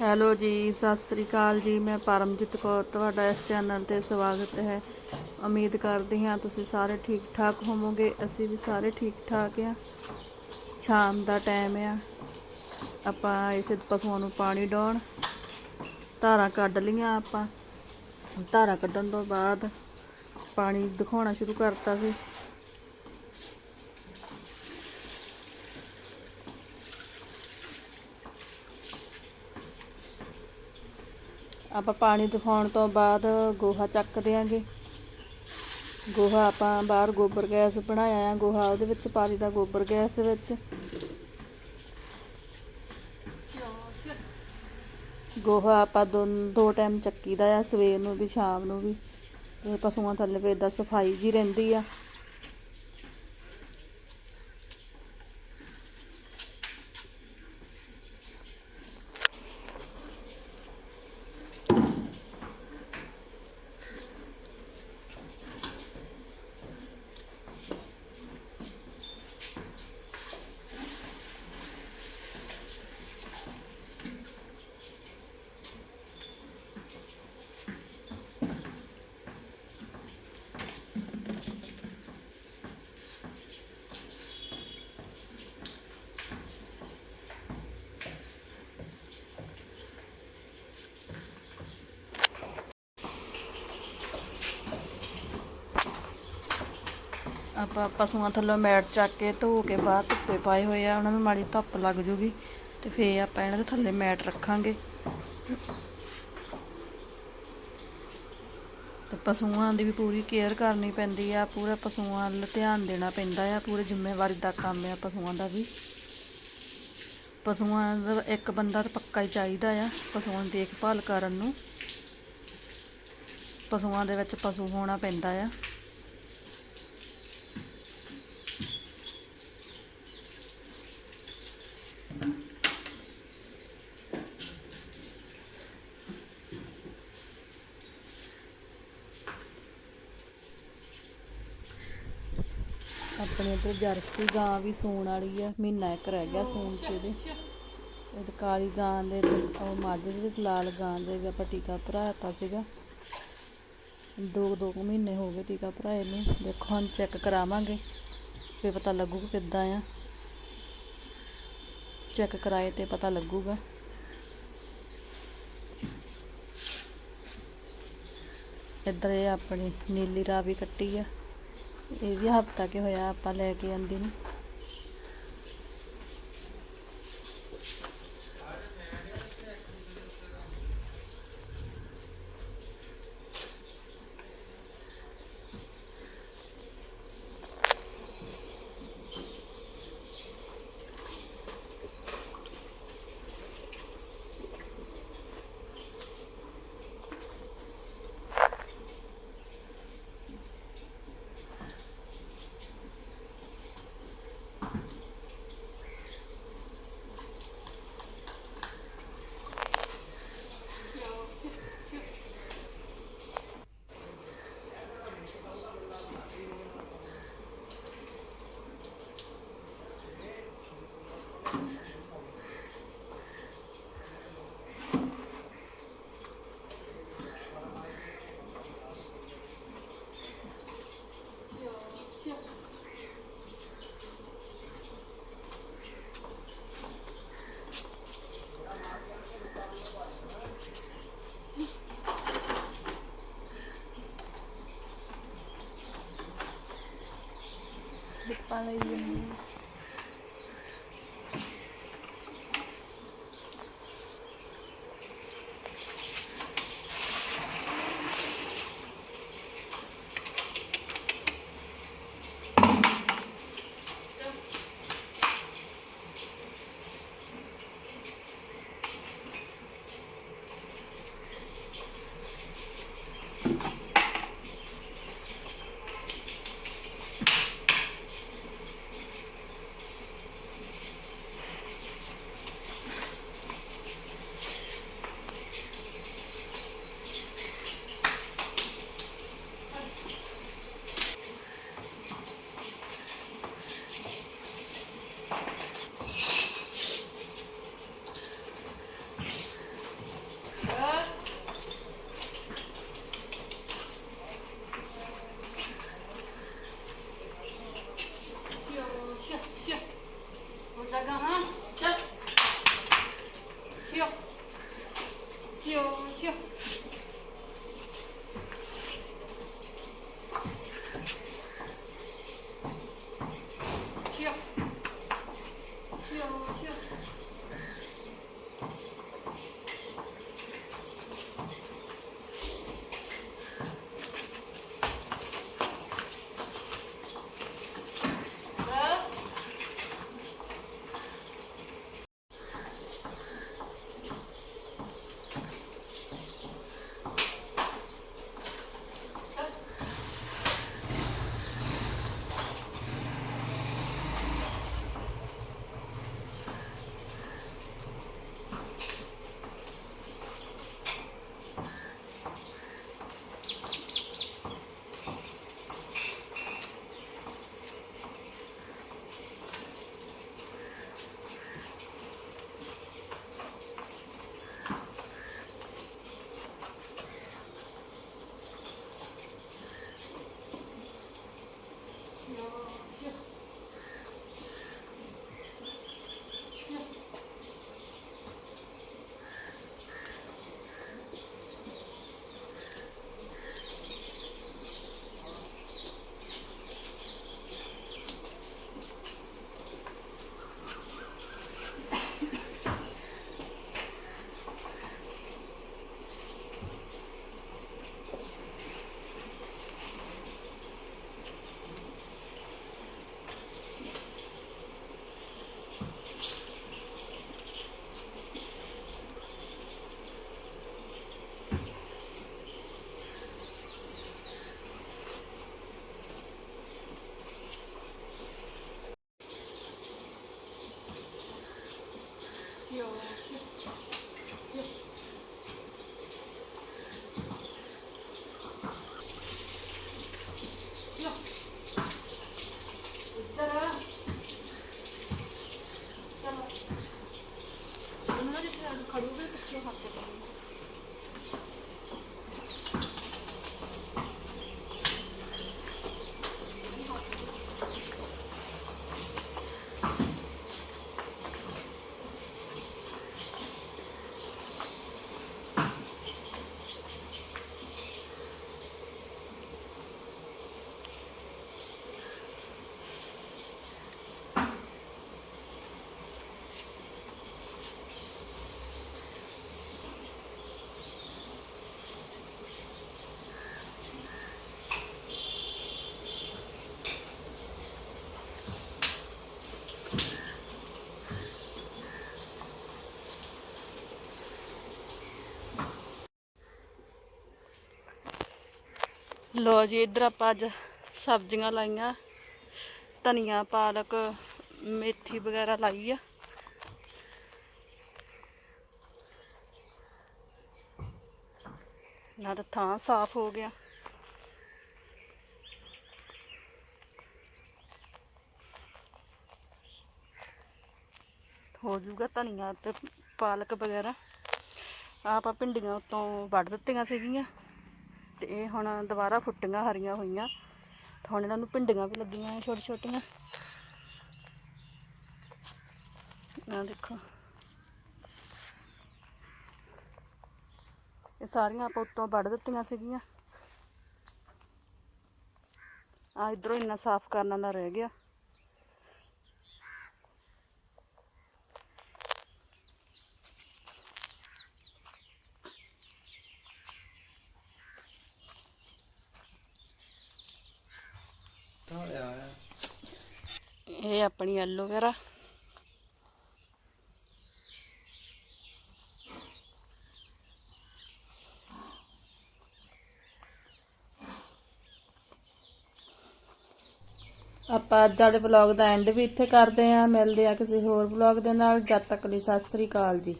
Hello ਜੀ, ਸਤਿ ਸ੍ਰੀ ਅਕਾਲ ਜੀ। ਮੈਂ ਪਰਮਜੀਤ ਕੌਰ, ਤੁਹਾਡਾ ਇਸ ਚੈਨਲ ਤੇ ਸਵਾਗਤ ਹੈ। ਉਮੀਦ ਕਰਦੀ ਹਾਂ ਤੁਸੀਂ ਸਾਰੇ ਠੀਕ ਠਾਕ ਹੋਵੋਗੇ। ਅਸੀਂ ਵੀ ਸਾਰੇ ਠੀਕ ਠਾਕ ਆ। ਸ਼ਾਮ ਦਾ ਟਾਈਮ ਆ। ਆਪਾਂ ਇਸੇ ਪਸ਼ੂਆਂ ਨੂੰ ਪਾਣੀ ਡਾਉਣ। ਧਾਰਾਂ ਕੱਢ ਲੀਆਂ ਆਪਾਂ। ਧਾਰਾਂ ਕੱਢਣ ਤੋਂ ਬਾਅਦ ਪਾਣੀ ਦਿਖਾਉਣਾ ਸ਼ੁਰੂ ਕਰਤਾ ਸੀ। ਆਪਾਂ ਪਾਣੀ ਦਿਖਾਉਣ ਤੋਂ ਬਾਅਦ ਗੋਹਾ ਚੱਕ ਦਿਆਂਗੇ। ਗੋਹਾ ਆਪਾਂ ਬਾਹਰ ਗੋਬਰ ਗੈਸ ਬਣਾਇਆ ਆ। ਗੋਹਾ ਉਹਦੇ ਵਿੱਚ ਪਾ ਦਿੱਤਾ ਗੋਬਰ ਗੈਸ ਦੇ ਵਿੱਚ। ਗੋਹਾ ਆਪਾਂ ਦੋ ਦੋ ਟਾਈਮ ਚੱਕੀਦਾ ਆ, ਸਵੇਰ ਨੂੰ ਵੀ, ਸ਼ਾਮ ਨੂੰ ਵੀ। ਤੇ ਪਸ਼ੂਆਂ ਥੱਲੇ ਵੀ ਏਦਾਂ ਸਫ਼ਾਈ ਜੀ ਰਹਿੰਦੀ ਆ। ਆਪਾਂ ਪਸ਼ੂਆਂ ਥੱਲੋਂ ਮੈਟ ਚੱਕ ਕੇ ਧੋ ਕੇ ਬਾਹਰ ਧੁੱਪੇ ਪਾਏ ਹੋਏ ਆ, ਉਹਨਾਂ ਨੂੰ ਮਾੜੀ ਧੁੱਪ ਲੱਗ ਜੂਗੀ ਤੇ ਫੇਰ ਆਪਾਂ ਇਹਨਾਂ ਦੇ ਥੱਲੇ ਮੈਟ ਰੱਖਾਂਗੇ। ਤੇ ਪਸ਼ੂਆਂ ਦੀ ਵੀ ਪੂਰੀ ਕੇਅਰ ਕਰਨੀ ਪੈਂਦੀ ਆ, ਪੂਰਾ ਪਸ਼ੂਆਂ ਵੱਲ ਧਿਆਨ ਦੇਣਾ ਪੈਂਦਾ ਆ, ਪੂਰੀ ਜ਼ਿੰਮੇਵਾਰੀ ਦਾ ਕੰਮ ਆ ਪਸ਼ੂਆਂ ਦਾ ਵੀ। ਪਸ਼ੂਆਂ ਦਾ ਇੱਕ ਬੰਦਾ ਤਾਂ ਪੱਕਾ ਹੀ ਚਾਹੀਦਾ ਆ, ਪਸ਼ੂਆਂ ਦੀ ਦੇਖਭਾਲ ਕਰਨ ਨੂੰ। ਪਸ਼ੂਆਂ ਦੇ ਵਿੱਚ ਪਸ਼ੂ ਹੋਣਾ ਪੈਂਦਾ ਆ। ਆਪਣੇ ਇੱਧਰ ਜਰਸੀ ਗਾਂ ਵੀ ਸੂਣ ਵਾਲੀ ਆ, ਮਹੀਨਾ ਇੱਕ ਰਹਿ ਗਿਆ ਸੂਣ ਚ ਇਹਦੇ। ਇਹ ਤੇ ਕਾਲੀ ਗਾਂ ਦੇ ਉਹ ਮੱਝ ਦੇ ਲਾਲ ਗਾਂ ਦੇ ਵੀ ਆਪਾਂ ਟੀਕਾ ਭਰਾਤਾ ਸੀਗਾ। ਦੋ ਦੋ ਕੁ ਮਹੀਨੇ ਹੋ ਗਏ ਟੀਕਾ ਭਰਾਏ ਨੂੰ। ਦੇਖੋ ਹੁਣ ਚੈੱਕ ਕਰਾਵਾਂਗੇ ਫੇ ਪਤਾ ਲੱਗੂਗਾ ਕਿੱਦਾਂ ਆ। ਚੈੱਕ ਕਰਾਏ ਤੇ ਪਤਾ ਲੱਗੂਗਾ। ਇੱਧਰ ਇਹ ਆਪਣੀ ਨੀਲੀ ਰਾਵੀ ਕੱਟੀ ਆ। ਇਹ ਵੀ ਹਫਤਾ ਕਿ ਹੋਇਆ ਆਪਾਂ ਲੈ ਕੇ ਆਂਦੀ ਨੂੰ। Yeah. ਲੋ ਜੀ, ਇੱਧਰ ਆਪਾਂ ਅੱਜ ਸਬਜ਼ੀਆਂ ਲਾਈਆਂ। ਧਨੀਆ, ਪਾਲਕ, ਮੇਥੀ ਵਗੈਰਾ ਲਾਈ ਆ। ਨਾ ਤਾਂ ਥਾਂ ਸਾਫ਼ ਹੋ ਗਿਆ। ਹੋ ਜਾਊਗਾ ਧਨੀਆ ਤੇ ਪਾਲਕ ਵਗੈਰਾ। ਆਪਾਂ ਭਿੰਡੀਆਂ ਉਤੋਂ ਵੱਢ ਦਿੱਤੀਆਂ ਸੀਗੀਆਂ। ਤੇ ਇਹ ਹੁਣ ਦੁਬਾਰਾ ਫੁੱਟੀਆਂ ਹਰੀਆਂ ਹੋਈਆਂ। ਹੁਣ ਇਹਨਾਂ ਨੂੰ ਭਿੰਡੀਆਂ ਵੀ ਲੱਗੀਆਂ ਛੋਟੀ ਛੋਟੀਆਂ ਆ ਦੇਖੋ। ਇਹ ਸਾਰੀਆਂ ਆਪਾਂ ਉੱਤੋਂ ਵੱਢ ਦਿੱਤੀਆਂ ਸੀਗੀਆਂ। ਆ ਇਧਰੋਂ ਇੰਨਾ ਸਾਫ਼ ਕਰਨਾ ਦਾ ਰਹਿ ਗਿਆ। ਇਹ ਆਪਣੀ ਐਲੋਵੇਰਾ ਆਪਾਂ ਅੱਜ ਵਾਲੇ ਵਲੌਗ ਦਾ ਐਂਡ ਵੀ ਇੱਥੇ ਕਰਦੇ ਆਂ ਮਿਲਦੇ ਆ ਕਿਸੇ ਹੋਰ ਵਲੌਗ ਦੇ ਨਾਲ। ਜਦ ਤੱਕ ਲਈ ਸਤਿ ਸ੍ਰੀ ਅਕਾਲ ਜੀ।